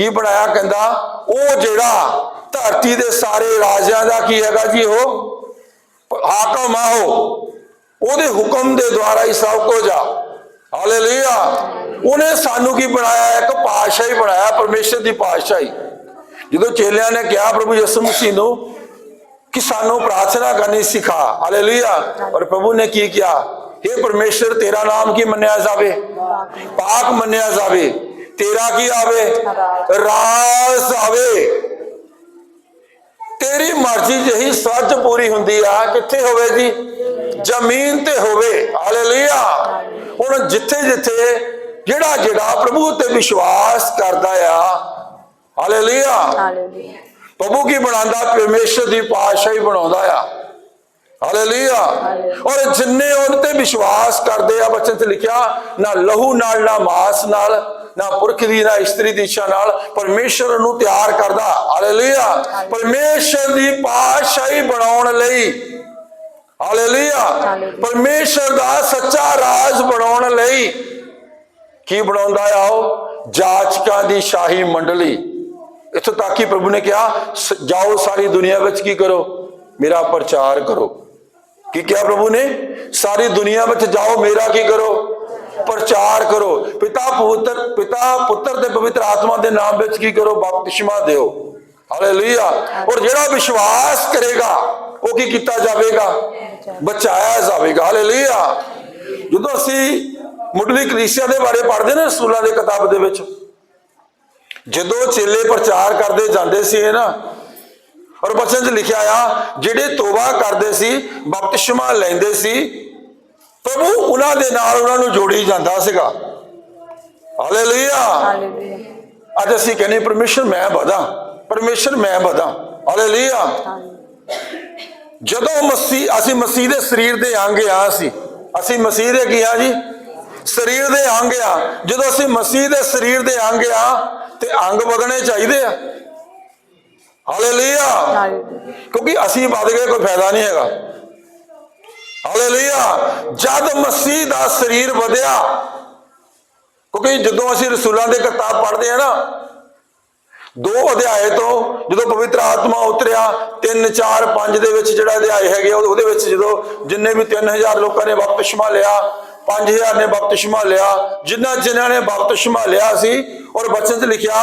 ਕੀ ਬਣਾਇਆ ਕਹਿੰਦਾ? ਉਹ ਜਿਹੜਾ ਧਰਤੀ ਦੇ ਸਾਰੇ ਰਾਜਿਆਂ ਦਾ ਕੀ ਹੈਗਾ ਜੀ ਉਹ? ਹਾਕਮ ਆ ਉਹ। ਉਹਦੇ ਹੁਕਮ ਦੇ ਦੁਆਰਾ ਹੀ ਸਭ ਕੁਝ ਆ। ਹਾਲੇਲੂਇਆ। ਉਹਨੇ ਸਾਨੂੰ ਕੀ ਬਣਾਇਆ? ਇੱਕ ਪਾਤਸ਼ਾਹੀ ਬਣਾਇਆ, ਪਰਮੇਸ਼ਰ ਦੀ ਪਾਤਸ਼ਾਹੀ। ਜਦੋਂ ਚੇਲਿਆਂ ਨੇ ਕਿਹਾ ਪ੍ਰਭੂ ਯਿਸੂ ਮਸੀਹ ਨੂੰ ਕਿ ਸਾਨੂੰ ਪ੍ਰਾਰਥਨਾ ਕਰਨੀ ਸਿਖਾ। ਹਾਲੇਲੂਇਆ। ਔਰ ਪ੍ਰਭੂ ਨੇ ਕੀ ਕਿਹਾ? हे ਪਰਮੇਸ਼ਰ, ਤੇਰਾ ਨਾਮ ਕੀ ਮੰਨਿਆ ਜਾਵੇ? ਪਾਕ ਮੰਨਿਆ ਜਾਵੇ। ਤੇਰਾ ਕੀ ਆਵੇ? ਰਾਜ ਆਵੇ। ਤੇਰੀ ਮਰਜ਼ੀ ਜਹੀ ਸੱਚ ਪੂਰੀ ਹੁੰਦੀ ਆ ਕਿੱਥੇ ਹੋਵੇ ਜੀ? ਜ਼ਮੀਨ ਤੇ ਹੋਵੇ। ਹਾਲੇਲੂਇਆ। ਹੁਣ ਜਿੱਥੇ ਜਿੱਥੇ ਜਿਹੜਾ ਜਿਹੜਾ ਪ੍ਰਭੂ ਤੇ ਵਿਸ਼ਵਾਸ ਕਰਦਾ ਆ ਹਾਲੇਲੂਇਆ। ਹਾਲੇਲੂਇਆ। ਪ੍ਰਭੂ ਕੀ ਬਣਾਉਂਦਾ? ਪਰਮੇਸ਼ਰ ਦੀ ਪਾਤਸ਼ਾਹੀ ਬਣਾਉਂਦਾ ਆ। ਹਾਲੇਲੂਇਆ। ਔਰ ਜਿੰਨੇ ਉਹਦੇ ਤੇ ਵਿਸ਼ਵਾਸ ਕਰਦੇ ਆ ਬਚਨ ਤੇ ਲਿਖਿਆ ਨਾ ਲਹੂ ਨਾਲ ਨਾ ਮਾਸ ਨਾਲ ਨਾ ਪੁਰਖ ਦੀ ਨਾ ਇਸਤਰੀ ਦੀ ਇੱਛਾ ਨਾਲ ਪਰਮੇਸ਼ਰ ਨੂੰ ਤਿਆਰ ਕਰਦਾ। ਹਾਲੇਲੂਇਆ ਪਰਮੇਸ਼ਰ ਦੀ ਪਾਤਸ਼ਾਹੀ ਬਣਾਉਣ ਲਈ। ਹਾਲੇਲੂਇਆ ਪਰਮੇਸ਼ਰ ਦਾ ਸੱਚਾ ਰਾਜ ਬਣਾਉਣ ਲਈ। ਕੀ ਬਣਾਉਂਦਾ ਆ ਉਹ? ਜਾਚਕਾਂ ਦੀ ਸ਼ਾਹੀ ਮੰਡਲੀ। ਇੱਥੋਂ ਤੱਕ ਕਿ ਪ੍ਰਭੂ ਨੇ ਕਿਹਾ ਜਾਓ ਸਾਰੀ ਦੁਨੀਆ ਵਿੱਚ ਕੀ ਕਰੋ? ਮੇਰਾ ਪ੍ਰਚਾਰ ਕਰੋ। ਕੀ ਕਿਹਾ ਪ੍ਰਭੂ ਨੇ? ਸਾਰੀ ਦੁਨੀਆ ਵਿੱਚ ਜਾਓ ਮੇਰਾ ਕੀ ਕਰੋ? ਪ੍ਰਚਾਰ ਕਰੋ। ਪਿਤਾ ਪੁੱਤਰ ਪਿਤਾ ਪੁੱਤਰ ਤੇ ਪਵਿੱਤਰ ਆਤਮਾ ਦੇ ਨਾਮ ਵਿੱਚ ਕੀ ਕਰੋ? ਬਪਤਿਸਮਾ ਦਿਓ। ਹਾਲੇਲੂਇਆ ਔਰ ਜਿਹੜਾ ਵਿਸ਼ਵਾਸ ਕਰੇਗਾ, ਉਹ ਕੀ ਕੀਤਾ ਜਾਵੇਗਾ? ਬਚਾਇਆ ਜਾਵੇਗਾ। ਹਾਲੇਲੂਇਆ ਜਦੋਂ ਅਸੀਂ ਮੁੱਢਲੀ ਕਲੀਸਿਆ ਦੇ ਬਾਰੇ ਪੜ੍ਹਦੇ ਨੇ ਰਸੂਲਾਂ ਦੇ ਕਿਤਾਬ ਦੇ ਵਿੱਚ, ਜਦੋਂ ਚੇਲੇ ਪ੍ਰਚਾਰ ਕਰਦੇ ਜਾਂਦੇ ਸੀ ਨਾ? ਔਰ ਬਚਨ 'ਚ ਲਿਖਿਆ ਆ, ਜਿਹੜੇ ਤੋਬਾ ਕਰਦੇ ਸੀ, ਬਪਤਿਸਮਾ ਲੈਂਦੇ ਸੀ ਪ੍ਰਭੂ ਉਹਨਾਂ ਦੇ ਨਾਲ ਉਹਨਾਂ ਨੂੰ ਜੋੜੀ ਜਾਂਦਾ ਸੀਗਾ। ਹਾਲੇਲੂਇਆ। ਹਾਲੇਲੂਇਆ। ਅੱਜ ਅਸੀਂ ਕਹਿੰਦੇ ਪਰਮੇਸ਼ਰ ਮੈਂ ਵਧਾਂ ਪਰਮੇਸ਼ਰ ਮੈਂ ਵਧਾਂ ਹਾਲੇਲੂਇਆ। ਜਦੋਂ ਮਸੀਹ ਅਸੀਂ ਮਸੀਹ ਦੇ ਸਰੀਰ ਦੇ ਅੰਗ ਆ ਅਸੀਂ ਅਸੀਂ ਮਸੀਹ ਦੇ ਕੀ ਆ ਜੀ? ਸਰੀਰ ਦੇ ਅੰਗ ਆ। ਜਦੋਂ ਅਸੀਂ ਮਸੀਹ ਦੇ ਸਰੀਰ ਦੇ ਅੰਗ ਆ ਤੇ ਅੰਗ ਵਧਣੇ ਚਾਹੀਦੇ ਆ। ਹਾਲੇਲੂਇਆ। ਕਿਉਂਕਿ ਅਸੀਂ ਵੱਧ ਗਏ ਕੋਈ ਫਾਇਦਾ ਨਹੀਂ ਹੈਗਾ। ਹਾਲੇਲੂਇਆ। ਜਦ ਮਸੀਹ ਦਾ ਸਰੀਰ ਵਧਿਆ ਕਿਉਂਕਿ ਜਦੋਂ ਅਸੀਂ ਰਸੂਲਾਂ ਦੇ ਕਿਤਾਬ ਪੜ੍ਹਦੇ ਆ ਨਾ ਦੋ ਅਧਿਆਏ ਤੋਂ ਜਦੋਂ ਪਵਿੱਤਰ ਆਤਮਾ ਉਤਰਿਆ 3 4 5 ਦੇ ਵਿੱਚ ਜਿਹੜਾ ਅਧਿਆਏ ਹੈਗੇ ਆ, ਉਹਦੇ ਵਿੱਚ ਜਦੋਂ ਜਿੰਨੇ ਵੀ 3000 ਲੋਕਾਂ ਨੇ ਬਪਤਿਸਮਾ ਲਿਆ 5000 ਨੇ ਬਪਤਿਸਮਾ ਲਿਆ ਜਿਨ੍ਹਾਂ ਜਿਨ੍ਹਾਂ ਨੇ ਬਪਤਿਸਮਾ ਲਿਆ ਸੀ ਔਰ ਬਚਨ 'ਚ ਲਿਖਿਆ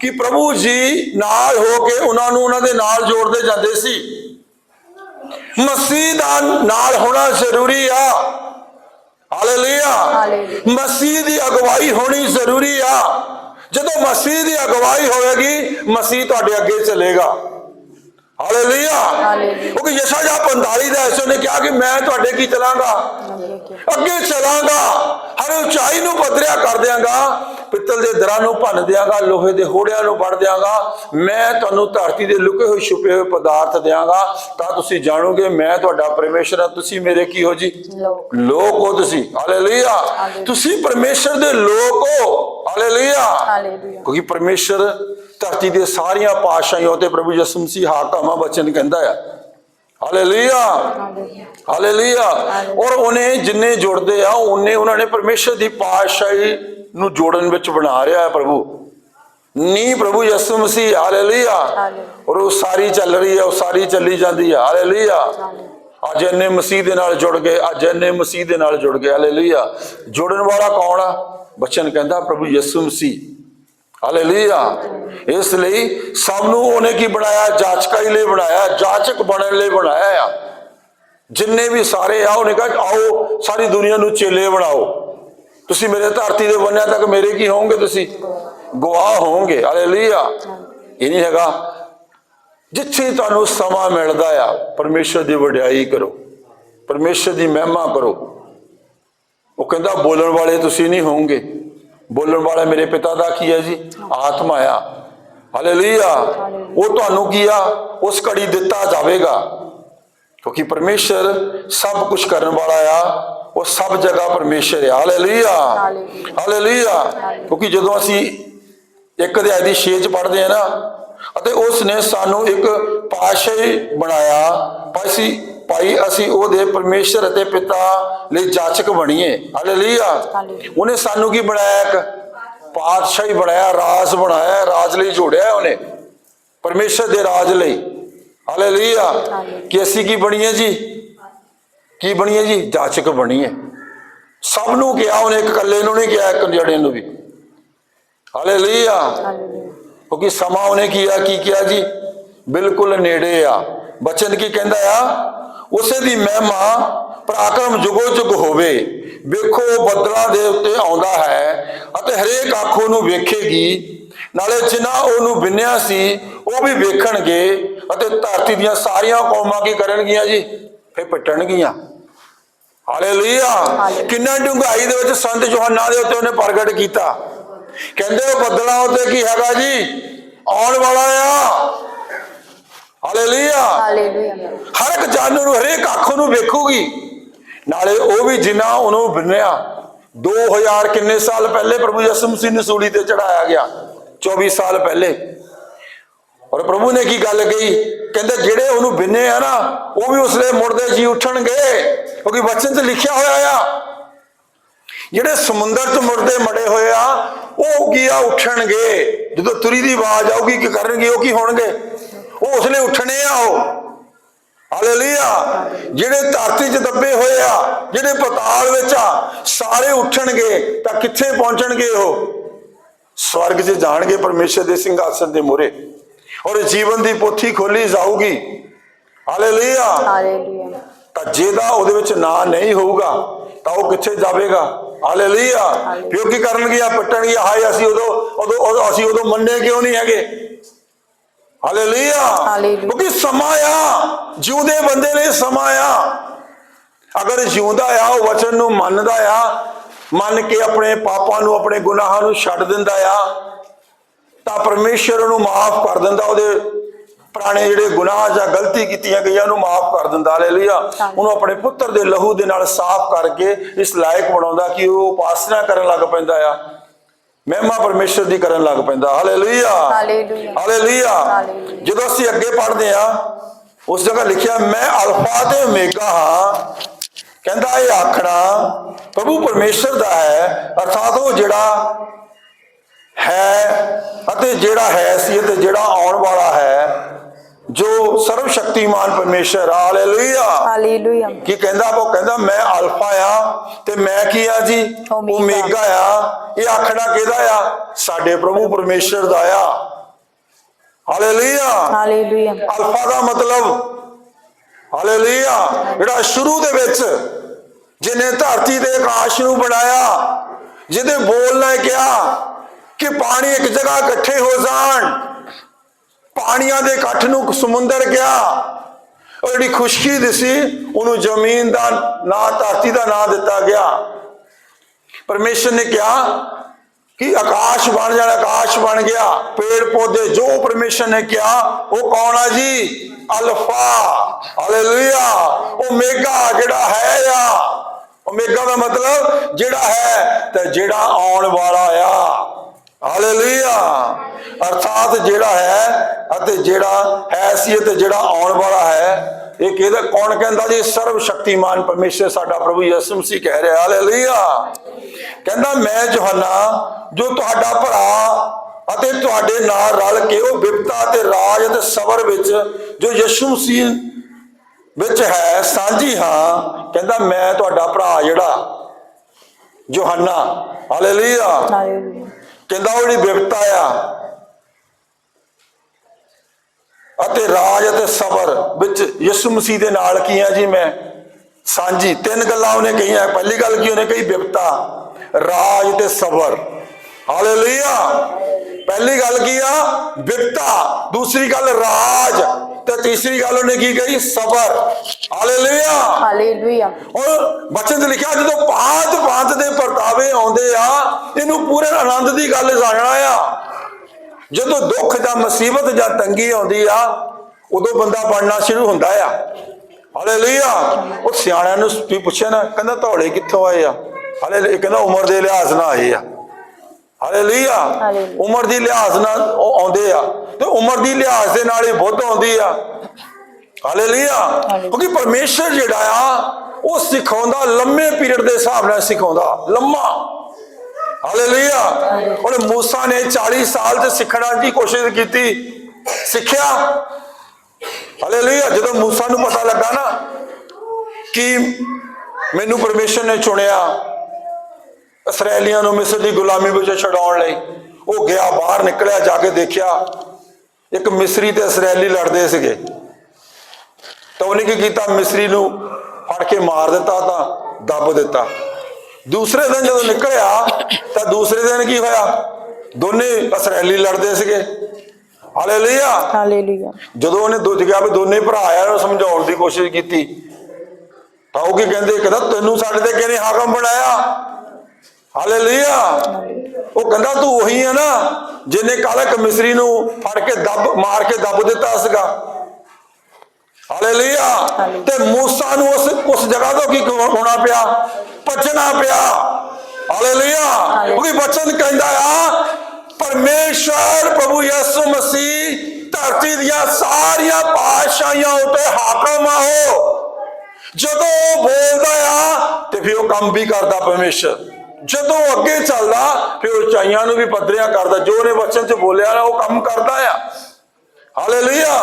ਕਿ ਪ੍ਰਭੂ ਜੀ ਨਾਲ ਹੋ ਕੇ ਉਹਨਾਂ ਨੂੰ ਉਹਨਾਂ ਦੇ ਨਾਲ ਜੋੜਦੇ ਜਾਂਦੇ ਸੀ। ਮਸੀਹ ਦਾ ਨਾਲ ਹੋਣਾ ਜ਼ਰੂਰੀ ਆ। ਹਾਲੇਲੂਇਆ। ਮਸੀਹ ਦੀ ਅਗਵਾਈ ਹੋਣੀ ਜ਼ਰੂਰੀ ਆ। ਜਦੋਂ ਮਸੀਹ ਦੀ ਅਗਵਾਈ ਹੋਵੇਗੀ ਮਸੀਹ ਤੁਹਾਡੇ ਅੱਗੇ ਚੱਲੇਗਾ। ਹਾਲੇਲੂਇਆ। ਕਿਉਂਕਿ ਯਸ਼ਾਇਆ 45 ਦਾ ਐਸੋ ਨੇ ਕਿਹਾ ਕਿ ਮੈਂ ਤੁਹਾਡੇ ਕੀ ਚਲਾਂਗਾ? ਅੱਗੇ ਚਲਾਂਗਾ। ਹਰ ਉਚਾਈ ਨੂੰ ਪੱਧਰਿਆ ਕਰ ਦਿਆਂਗਾ। ਪਿੱਤਲ ਦੇ ਦਰਾਂ ਨੂੰ ਭੰਨ ਦਿਆਂਗਾ ਲੋਹੇ ਦੇ ਹੋੜਿਆਂ ਨੂੰ ਵੜ ਦਿਆਂਗਾ। ਮੈਂ ਤੁਹਾਨੂੰ ਧਰਤੀ ਦੇ ਲੁਕੇ ਹੋਏ ਛੁਪੇ ਹੋਏ ਪਦਾਰਥ ਦਿਆਂਗਾ। ਤਾਂ ਤੁਸੀਂ ਜਾਣੋਗੇ ਮੈਂ ਤੁਹਾਡਾ ਪਰਮੇਸ਼ਰ ਹਾਂ। ਤੁਸੀਂ ਮੇਰੇ ਕੀ ਹੋ ਜੀ? ਲੋਕ। ਹੋ ਤੁਸੀਂ। ਹਾਲੇਲੂਇਆ। ਤੁਸੀਂ ਪਰਮੇਸ਼ਰ ਦੇ ਲੋਕ ਹੋ। ਹਾਲੇਲੂਇਆ ਕਿਉਂਕਿ ਪਰਮੇਸ਼ਰ ਧਰਤੀ ਦੇ ਸਾਰੀਆਂ ਪਾਤਸ਼ਾਹੀਆਂ ਤੇ ਪ੍ਰਭੂ ਯਿਸੂ ਮਸੀਹ ਹਾਕਮ ਬਚਨ ਕਹਿੰਦਾ ਆ। ਹਾਲੇਲੂਇਆ ਹਾਲੇਲੂਇਆ ਔਰ ਉਹਨੇ ਜਿੰਨੇ ਜੁੜਦੇ ਆ ਉਹਨੇ ਉਹਨਾਂ ਨੇ ਪਰਮੇਸ਼ਰ ਦੀ ਪਾਤਸ਼ਾਹੀ ਨੂੰ ਜੋੜਨ ਵਿੱਚ ਬਣਾ ਰਿਹਾ ਹੈ ਪ੍ਰਭੂ। ਨੀ ਪ੍ਰਭੂ ਯਿਸੂ ਮਸੀਹ ਹਾਲੇਲੂਇਆ। ਔਰ ਉਹ ਸਾਰੀ ਚੱਲ ਰਹੀ ਹੈ ਉਹ ਸਾਰੀ ਚੱਲੀ ਜਾਂਦੀ ਹੈ ਹਾਲੇਲੂਇਆ ਅੱਜ ਇੰਨੇ ਮਸੀਹ ਦੇ ਨਾਲ ਜੁੜ ਗਏ ਅੱਜ ਇੰਨੇ ਮਸੀਹ ਦੇ ਨਾਲ ਜੁੜ ਗਏ। ਹਾਲੇਲੂਇਆ ਜੁੜਨ ਵਾਲਾ ਕੌਣ ਆ? ਬਚਨ ਕਹਿੰਦਾ ਪ੍ਰਭੂ ਯਿਸੂ ਮਸੀਹ। ਹਾਲੇਲੂਇਆ। ਇਸ ਲਈ ਸਭ ਨੂੰ ਉਹਨੇ ਕੀ ਬਣਾਇਆ? ਜਾਚਕਾਈ ਲਈ ਬਣਾਇਆ, ਜਾਚਕ ਬਣਨ ਲਈ ਬਣਾਇਆ ਆ। ਜਿੰਨੇ ਵੀ ਸਾਰੇ ਆ, ਉਹਨੇ ਕਿਹਾ, ਆਓ, ਸਾਰੀ ਦੁਨੀਆ ਨੂੰ ਚੇਲੇ ਬਣਾਓ। ਤੁਸੀਂ ਮੇਰੇ ਧਰਤੀ ਦੇ ਬੰਨਿਆਂ ਤੱਕ ਮੇਰੇ ਕੀ ਹੋਵੋਗੇ ਤੁਸੀਂ? ਗਵਾਹ ਹੋਵੋਗੇ। ਹਾਲੇਲੂਇਆ। ਇਹ ਨਹੀਂ ਹੈਗਾ। ਜਿੱਥੇ ਤੁਹਾਨੂੰ ਸਮਾਂ ਮਿਲਦਾ ਆ, ਪਰਮੇਸ਼ਰ ਦੀ ਵਡਿਆਈ ਕਰੋ। ਪਰਮੇਸ਼ਰ ਦੀ ਮਹਿਮਾ ਕਰੋ। ਉਹ ਕਹਿੰਦਾ, ਬੋਲਣ ਵਾਲੇ ਤੁਸੀਂ ਨਹੀਂ ਹੋਵੋਗੇ। ਬੋਲਣ ਵਾਲਾ ਮੇਰੇ ਪਿਤਾ ਦਾ ਕੀ ਹੈ ਜੀ? ਆਤਮਾ ਆ। ਹਾਲੇਲੂਇਆ ਉਹ ਤੁਹਾਨੂੰ ਕੀ ਆ? ਉਸ ਘੜੀ ਦਿੱਤਾ ਜਾਵੇਗਾ। ਕਿਉਂਕਿ ਪਰਮੇਸ਼ਰ ਸਭ ਕੁਝ ਕਰਨ ਵਾਲਾ ਆ। ਉਹ ਸਭ ਜਗ੍ਹਾ ਪਰਮੇਸ਼ਰ ਆ। Hallelujah hallelujah. ਕਿਉਂਕਿ ਜਦੋਂ ਅਸੀਂ ਇੱਕ ਅਧਿਆਇ ਦੀ 6 ਚ ਪੜ੍ਹਦੇ ਆ ਨਾ ਅਤੇ ਉਸ ਨੇ ਸਾਨੂੰ ਇੱਕ ਪਾਸ਼ਾਹੀ ਬਣਾਇਆ। ਪਾਸੀ ਭਾਈ ਅਸੀਂ ਉਹਦੇ ਪਰਮੇਸ਼ਰ ਅਤੇ ਪਿਤਾ ਲਈ ਜਾਚਕ ਬਣੀਏ। ਹਾਲੇਲੂਇਆ। ਉਹਨੇ ਸਾਨੂੰ ਕੀ ਬਣਾਇਆ ਇੱਕ? ਪਾਤਸ਼ਾਹੀ ਬਣਾਇਆ ਰਾਜ ਬਣਾਇਆ ਰਾਜ ਲਈ ਜੋੜਿਆ ਉਹਨੇ। ਪਰਮੇਸ਼ਰ ਦੇ ਰਾਜ ਲਈ। ਹਾਲੇਲੂਇਆ। ਕਿ ਅਸੀਂ ਕੀ ਬਣੀਏ ਜੀ? ਕੀ ਬਣੀਏ ਜੀ? ਜਾਚਕ ਬਣੀਏ। ਸਭ ਨੂੰ ਕਿਹਾ ਉਹਨੇ ਇੱਕ ਇਕੱਲੇ ਨੂੰ ਨਹੀਂ ਕਿਹਾ ਇੱਕ ਜਣੇ ਨੂੰ ਵੀ। ਹਾਲੇਲੂਇਆ। ਕਿਉਂਕਿ ਸਮਾਂ ਉਹਨੇ ਕੀਆ ਕੀ ਕਿਹਾ ਜੀ? ਬਿਲਕੁਲ ਨੇੜੇ ਆ। ਬਚਨ ਕੀ ਕਹਿੰਦਾ ਆ? ਉਸੇ ਦੀ ਮਹਿਮਾ ਪਰਾਕਰਮ ਜੁਗੋ ਜੁਗ ਹੋਵੇ। ਵੇਖੋ ਬੱਦਲਾਂ ਦੇ ਉੱਤੇ ਆਉਂਦਾ ਹੈ ਅਤੇ ਹਰੇਕ ਅੱਖ ਉਹਨੂੰ ਵੇਖੇਗੀ। ਨਾਲੇ ਜਿਨ੍ਹਾਂ ਉਹਨੂੰ ਬਿੰਨਿਆ ਸੀ ਉਹ ਵੀ ਵੇਖਣਗੇ ਅਤੇ ਧਰਤੀ ਦੀਆਂ ਸਾਰੀਆਂ ਕੌਮਾਂ ਕੀ ਕਰਨਗੀਆਂ ਜੀ? ਫੇ ਪਟਣਗੀਆਂ। ਹਾਲੇਲੂਇਆ। ਹਾਲੇਲੂਇਆ। ਕਿੰਨਾ ਡੂੰਘਾਈ ਦੇ ਵਿੱਚ ਸੰਤ ਯੋਹੰਨਾ ਦੇ ਉੱਤੇ ਉਹਨੇ ਪ੍ਰਗਟ ਕੀਤਾ। ਕਹਿੰਦੇ ਉਹ ਬੱਦਲਾਂ ਉੱਤੇ ਕੀ ਹੈਗਾ ਜੀ? ਆਉਣ ਵਾਲਾ ਆ। ਹਾਲੇਲੂਇਆ। ਹਾਲੇਲੂਇਆ। ਹਰ ਇੱਕ ਜਾਨਵਰ ਨੂੰ ਹਰੇਕ ਅੱਖ ਨੂੰ ਵੇਖੂਗੀ। ਨਾਲੇ ਉਹ ਵੀ ਜਿਨ੍ਹਾਂ ਉਹਨੂੰ ਬਿੰਨਿਆ। 2000 ਕਿੰਨੇ ਸਾਲ ਪਹਿਲੇ ਪ੍ਰਭੂ ਯਿਸੂ ਮਸੀਹ ਨੂੰ ਸੂਲੀ ਤੇ ਚੜਾਇਆ ਗਿਆ? 24 ਸਾਲ ਪਹਿਲੇ। ਔਰ ਪ੍ਰਭੂ ਨੇ ਕੀ ਗੱਲ ਕਹੀ? ਕਹਿੰਦੇ ਜਿਹੜੇ ਉਹਨੂੰ ਬਿੰਨੇ ਆ ਨਾ ਉਹ ਵੀ ਉਸਲੇ ਮੁੜਦੇ ਜੀ ਉੱਠਣਗੇ। ਕਿਉਂਕਿ ਵਚਨ 'ਚ ਲਿਖਿਆ ਹੋਇਆ ਆ। ਜਿਹੜੇ ਸਮੁੰਦਰ 'ਚ ਮੁਰਦੇ ਮੜੇ ਹੋਏ ਆ ਉਹ ਕੀ ਆ? ਉੱਠਣਗੇ। ਜਦੋਂ ਤੁਰੀ ਦੀ ਆਵਾਜ਼ ਆਊਗੀ ਕੀ ਕਰਨਗੇ? ਉਹ ਕੀ ਹੋਣਗੇ? ਉਸਲੇ ਉੱਠਣੇ ਆ ਉਹ। ਹਾਲੇਲੂਇਆ ਜਿਹੜੇ ਧਰਤੀ 'ਚ ਦੱਬੇ ਹੋਏ ਆ ਜਿਹੜੇ ਪਤਾਲ ਵਿੱਚ ਆ ਸਾਰੇ ਉੱਠਣਗੇ ਤਾਂ ਕਿੱਥੇ ਪਹੁੰਚਣਗੇ ਉਹ? ਸਵਰਗ 'ਚ ਜਾਣਗੇ ਪਰਮੇਸ਼ਰ ਦੇ ਸਿੰਘਾਸਨ ਦੇ ਮੂਹਰੇ। ਔਰ ਜੀਵਨ ਦੀ ਪੋਥੀ ਖੋਲੀ ਜਾਊਗੀ। ਹਾਲੇਲੂਇਆ ਹਾਲੇਲੂਇਆ ਤਾਂ ਜਿਹਦਾ ਉਹਦੇ ਵਿੱਚ ਨਾਂ ਨਹੀਂ ਹੋਊਗਾ ਤਾਂ ਉਹ ਕਿੱਥੇ ਜਾਵੇਗਾ? ਹਾਲੇਲੂਇਆ ਫਿਰ ਉਹ ਕੀ ਕਰਨਗੀਆਂ ਪੱਟਣਗੀਆਂ? ਹਾਏ ਅਸੀਂ ਉਦੋਂ ਉਦੋਂ- ਅਸੀਂ ਉਦੋਂ ਮੰਨੇ ਕਿਉਂ ਨਹੀਂ ਹੈਗੇ? ਹਾਲੇਲੂਇਆ। ਕਿਉਂਕਿ ਸਮਾਂ ਆ ਜਿਉਂਦੇ ਬੰਦੇ ਲਈ ਸਮਾਂ ਆ ਅਗਰ ਜਿਉਂਦਾ ਆ ਉਹ ਵਚਨ ਨੂੰ ਮੰਨਦਾ ਆ ਮੰਨ ਕੇ ਆਪਣੇ ਪਾਪਾਂ ਨੂੰ ਆਪਣੇ ਗੁਨਾਹਾਂ ਨੂੰ ਛੱਡ ਦਿੰਦਾ ਆ ਤਾਂ ਪਰਮੇਸ਼ਰ ਉਹਨੂੰ ਮਾਫ ਕਰ ਦਿੰਦਾ ਉਹਦੇ ਪੁਰਾਣੇ ਜਿਹੜੇ ਗੁਨਾਹ ਜਾਂ ਗਲਤੀ ਕੀਤੀਆਂ ਗਈਆਂ ਉਹਨੂੰ ਮਾਫ ਕਰ ਦਿੰਦਾ ਹਾਲੇਲੂਇਆ ਉਹਨੂੰ ਆਪਣੇ ਪੁੱਤਰ ਦੇ ਲਹੂ ਦੇ ਨਾਲ ਸਾਫ਼ ਕਰਕੇ ਇਸ ਲਾਇਕ ਬਣਾਉਂਦਾ ਕਿ ਉਹ ਉਪਾਸਨਾ ਕਰਨ ਲੱਗ ਪੈਂਦਾ ਆ ਮਹਿਮਾ ਪਰਮੇਸ਼ਰ ਦੀ ਕਰਨ ਲੱਗ ਪੈਂਦਾ। ਹਾਲੇਲੂਇਆ। ਹਾਲੇਲੂਇਆ। ਜਦੋਂ ਅਸੀਂ ਅੱਗੇ ਪੜ੍ਹਦੇ ਆ ਉਸ ਜਗ੍ਹਾ ਲਿਖਿਆ ਮੈਂ ਅਲਫਾ ਤੇ ਓਮੇਗਾ ਹਾਂ। ਕਹਿੰਦਾ ਇਹ ਆਖਣਾ ਪ੍ਰਭੂ ਪਰਮੇਸ਼ਰ ਦਾ ਹੈ ਅਰਥਾਤ ਉਹ ਜਿਹੜਾ ਹੈ ਅਤੇ ਜਿਹੜਾ ਹੈ ਸੀ ਅਤੇ ਜਿਹੜਾ ਆਉਣ ਵਾਲਾ ਹੈ ਜੋ ਸਰਵ ਸ਼ਕਤੀਮਾਨ ਪਰਮੇਸ਼ਰ ਹਾਲੇਲੂਇਆ। ਹਾਲੇਲੂਇਆ। ਕੀ ਕਹਿੰਦਾ? ਉਹ ਕਹਿੰਦਾ ਮੈਂ ਅਲਫਾ ਆ ਤੇ ਮੈਂ ਕੀ ਆ ਜੀ? ਓਮੇਗਾ। ਆ। ਇਹ ਆਖਣਾ ਕਿਹਦਾ ਆ? ਸਾਡੇ ਪ੍ਰਭੂ ਪਰਮੇਸ਼ਰ ਦਾ ਆ। ਹਾਲੇਲੂਇਆ। ਹਾਲੇਲੂਇਆ। ਅਲਫਾ ਦਾ ਮਤਲਬ ਹਾਲੇਲੂਇਆ। ਜਿਹੜਾ ਸ਼ੁਰੂ ਦੇ ਵਿੱਚ ਜਿਨੇ ਧਰਤੀ ਤੇ ਆਕਾਸ਼ ਨੂੰ ਬਣਾਇਆ ਜਿਹਦੇ ਬੋਲ ਨੇ ਕਿਹਾ ਕਿ ਪਾਣੀ ਇੱਕ ਜਗ੍ਹਾ ਇਕੱਠੇ ਹੋ ਜਾਣ ਪਾਣੀਆਂ ਦੇ ਇਕੱਠ ਨੂੰ ਸਮੁੰਦਰ ਕਿਹਾ। ਉਹ ਜਿਹੜੀ ਖੁਸ਼ਕੀ ਦਿਸੀ ਉਹਨੂੰ ਜ਼ਮੀਨ ਦਾ ਨਾਂ, ਧਰਤੀ ਦਾ ਨਾਂ ਦਿੱਤਾ ਗਿਆ। ਪਰਮੇਸ਼ਰ ਨੇ ਕਿਹਾ ਕਿ ਆਕਾਸ਼ ਬਣ ਜਾਣਾ, ਆਕਾਸ਼ ਬਣ ਗਿਆ। ਪੇੜ ਪੌਦੇ ਜੋ ਪਰਮੇਸ਼ਰ ਨੇ ਕਿਹਾ, ਉਹ ਕੌਣ ਆ ਜੀ? ਅਲਫਾ। ਹਾਲੇਲੂਇਆ। ਓਮੇਗਾ ਜਿਹੜਾ ਹੈ ਆ। ਓਮੇਗਾ ਦਾ ਮਤਲਬ ਜਿਹੜਾ ਹੈ ਤੇ ਜਿਹੜਾ ਆਉਣ ਵਾਲਾ ਆ। ਹਾਲੇਲੂਇਆ। ਅਰਥਾਤ ਜਿਹੜਾ ਹੈ ਅਤੇ ਜਿਹੜਾ ਹੈ ਸੀ ਤੇ ਜਿਹੜਾ ਆਉਣ ਵਾਲਾ ਹੈ, ਇਹ ਕਿਹਦਾ, ਕੌਣ ਕਹਿੰਦਾ ਜੀ? ਸਰਵ ਸ਼ਕਤੀਮਾਨ ਪਰਮੇਸ਼ਰ ਸਾਡਾ ਪ੍ਰਭੂ ਯਿਸੂ ਮਸੀਹ ਕਹਿ ਰਿਹਾ। ਹਾਲੇਲੂਇਆ। ਕਹਿੰਦਾ, ਮੈਂ ਯੋਹੰਨਾ, ਜੋ ਤੁਹਾਡਾ ਭਰਾ ਅਤੇ ਤੁਹਾਡੇ ਨਾਲ ਰਲ ਕੇ ਉਹ ਵਿਪਤਾ ਤੇ ਰਾਜ ਅਤੇ ਸਬਰ ਵਿੱਚ ਜੋ ਯਿਸੂ ਮਸੀਹ ਵਿੱਚ ਹੈ, ਸਾਂਝੀ ਹਾਂ। ਕਹਿੰਦਾ, ਮੈਂ ਤੁਹਾਡਾ ਭਰਾ ਜਿਹੜਾ, ਯੋਹੰਨਾ। ਹਾਲੇਲੂਇਆ। ਹਾਲੇਲੂਇਆ। ਕਹਿੰਦਾ ਉਹ ਜਿਹੜੀ ਵਿਪਤਾ ਆ। ਅਤੇ ਰਾਜ ਅਤੇ ਸਬਰ ਵਿੱਚ ਯਿਸੂ ਮਸੀਹ ਦੇ ਨਾਲ ਕੀ ਆ ਜੀ ਮੈਂ? ਸਾਂਝੀ ਤਿੰਨ ਗੱਲਾਂ ਉਹਨੇ ਕਹੀਆਂ। ਪਹਿਲੀ ਗੱਲ ਕੀ ਉਹਨੇ ਕਹੀ? ਵਿਪਤਾ ਰਾਜ ਤੇ ਸਬਰ। ਹਾਲੇਲੂਇਆ। ਪਹਿਲੀ ਗੱਲ ਕੀ ਆ? ਵਿਪਤਾ ਦੂਸਰੀ ਗੱਲ ਰਾਜ। ਤੇ ਤੀਸਰੀ ਗੱਲ ਉਹਨੇ ਕੀ ਕਹੀ? ਸਬਰ। ਹਾਲੇਲੂਇਆ। ਹਾਲੇਲੂਇਆ। ਔਰ ਬਚਨ 'ਚ ਲਿਖਿਆ ਜਦੋਂ ਪਾਂਤ ਪਾਂਤ ਦੇ ਪਰਤਾਵੇ ਆਉਂਦੇ ਆ ਇਹਨੂੰ ਪੂਰੇ ਆਨੰਦ ਦੀ ਗੱਲ ਜਾਣਨਾ ਆ। ਜਦੋਂ ਦੁੱਖ ਜਾਂ ਮੁਸੀਬਤ ਜਾਂ ਤੰਗੀ ਆਉਂਦੀ ਆ ਉਦੋਂ ਬੰਦਾ ਬਣਨਾ ਸ਼ੁਰੂ ਹੁੰਦਾ ਆ। ਹਾਲੇਲੂਇਆ। ਉਹ ਸਿਆਣਿਆਂ ਨੂੰ ਵੀ ਪੁੱਛਿਆ ਨਾ ਕਹਿੰਦਾ ਧੌਲੇ ਕਿੱਥੋਂ ਆਏ ਆ? ਹਾਲੇ ਕਹਿੰਦਾ ਉਮਰ ਦੇ ਲਿਹਾਜ਼ ਨਾਲ ਆਏ ਆ। ਹਾਲੇਲੂਇਆ। ਉਮਰ ਦੀ ਲਿਹਾਜ਼ ਨਾਲ ਉਹ ਆਉਂਦੇ ਆ। ਤੇ ਉਮਰ ਦੀ ਲਿਹਾਜ਼ ਦੇ ਨਾਲ ਹੀ ਬੁੱਧ ਆਉਂਦੀ ਆ। ਹਾਲੇਲੂਇਆ। ਕਿਉਂਕਿ ਪਰਮੇਸ਼ਰ ਜਿਹੜਾ ਆ ਉਹ ਸਿਖਾਉਂਦਾ ਲੰਮੇ ਪੀਰੀਅਡ ਦੇ ਹਿਸਾਬ ਨਾਲ ਸਿਖਾਉਂਦਾ। ਲੰਮਾ। ਹਾਲੇਲੂਇਆ। ਉਹਨੇ موسی ਨੇ 40 ਸਾਲ ਤੇ ਸਿੱਖਣ ਦੀ ਕੋਸ਼ਿਸ਼ ਕੀਤੀ। ਸਿੱਖਿਆ। ਹਾਲੇਲੂਇਆ। ਜਦੋਂ ਮੂਸਾ ਨੂੰ ਪਤਾ ਲੱਗਾ ਨਾ ਕਿ ਮੈਨੂੰ ਪਰਮੇਸ਼ਰ ਨੇ ਚੁਣਿਆ ਅਸਰੈਲੀਆਂ ਨੂੰ ਮਿਸਰ ਦੀ ਗੁਲਾਮੀ ਵਿੱਚੋਂ ਛਡਾਉਣ ਲਈ ਉਹ ਗਿਆ ਬਾਹਰ ਨਿਕਲਿਆ ਜਾ ਕੇ ਦੇਖਿਆ। ਇੱਕ ਮਿਸਰੀ ਤੇ ਇਸرائیਲੀ ਲੜਦੇ ਸੀਗੇ। ਤਾਂ ਉਹਨੇ ਕੀ ਕੀਤਾ? ਮਿਸਰੀ ਨੂੰ ਫੜ ਕੇ ਮਾਰ ਦਿੱਤਾ ਤਾਂ ਦੱਬ ਦਿੱਤਾ। ਦੂਸਰੇ ਦਿਨ ਜਦੋਂ ਨਿਕਲਿਆ ਤਾਂ ਦੂਸਰੇ ਦਿਨ ਕੀ ਹੋਇਆ? ਦੋਨੇ ਇਸرائیਲੀ ਲੜਦੇ ਸੀਗੇ। ਹਾਲੇਲੂਇਆ। ਹਾਲੇਲੂਇਆ। ਜਦੋਂ ਉਹਨੇ ਦੋ ਗਿਆ ਵੀ ਦੋਨੇ ਭਰਾ ਆ ਉਹ ਸਮਝਾਉਣ ਦੀ ਕੋਸ਼ਿਸ਼ ਕੀਤੀ। ਤਾਂ ਉਹ ਕੀ ਕਹਿੰਦੇ ਕਹਿੰਦਾ ਤੈਨੂੰ ਸਾਡੇ ਤੇ ਕਿਹਨੇ ਹਾਕਮ ਬਣਾਇਆ? ਹਾਲੇਲੂਇਆ। ਉਹ ਕਹਿੰਦਾ ਤੂੰ ਉਹੀ ਹੈ ਨਾ ਜਿਹਨੇ ਕਾਲਕ ਮਿਸਰੀ ਨੂੰ ਫੜ ਕੇ ਦੱਬ ਮਾਰ ਕੇ ਦੱਬ ਦਿੱਤਾ ਸੀਗਾ। ਹਾਲੇਲੂਇਆ। ਤੇ ਮੂਸਾ ਨੂੰ ਉਸ ਉਸ ਜਗ੍ਹਾ ਤੋਂ ਕੀ ਹੋਣਾ ਪਿਆ? ਭੱਜਣਾ ਪਿਆ। ਹਾਲੇਲੂਇਆ। ਕਿਉਂਕਿ ਬਚਨ ਕਹਿੰਦਾ ਆ ਪਰਮੇਸ਼ਰ ਪ੍ਰਭੂ ਯਿਸੂ ਮਸੀਹ ਧਰਤੀ ਦੀਆਂ ਸਾਰੀਆਂ ਪਾਤਸ਼ਾਹੀਆਂ ਉੱਤੇ ਹਾਕਮ ਆ ਜਦੋਂ ਉਹ ਬੋਲਦਾ ਆ ਤੇ ਫਿਰ ਉਹ ਕੰਮ ਵੀ ਕਰਦਾ ਪਰਮੇਸ਼ਰ। ਜਦੋਂ ਅੱਗੇ ਚੱਲਦਾ ਫਿਰ ਉਚਾਈਆਂ ਨੂੰ ਵੀ ਪੱਧਰਿਆ ਕਰਦਾ। ਜੋ ਉਹਨੇ ਵਚਨ 'ਚ ਬੋਲਿਆ ਨਾ ਉਹ ਕੰਮ ਕਰਦਾ ਆ। ਹਾਲੇਲੂਇਆ।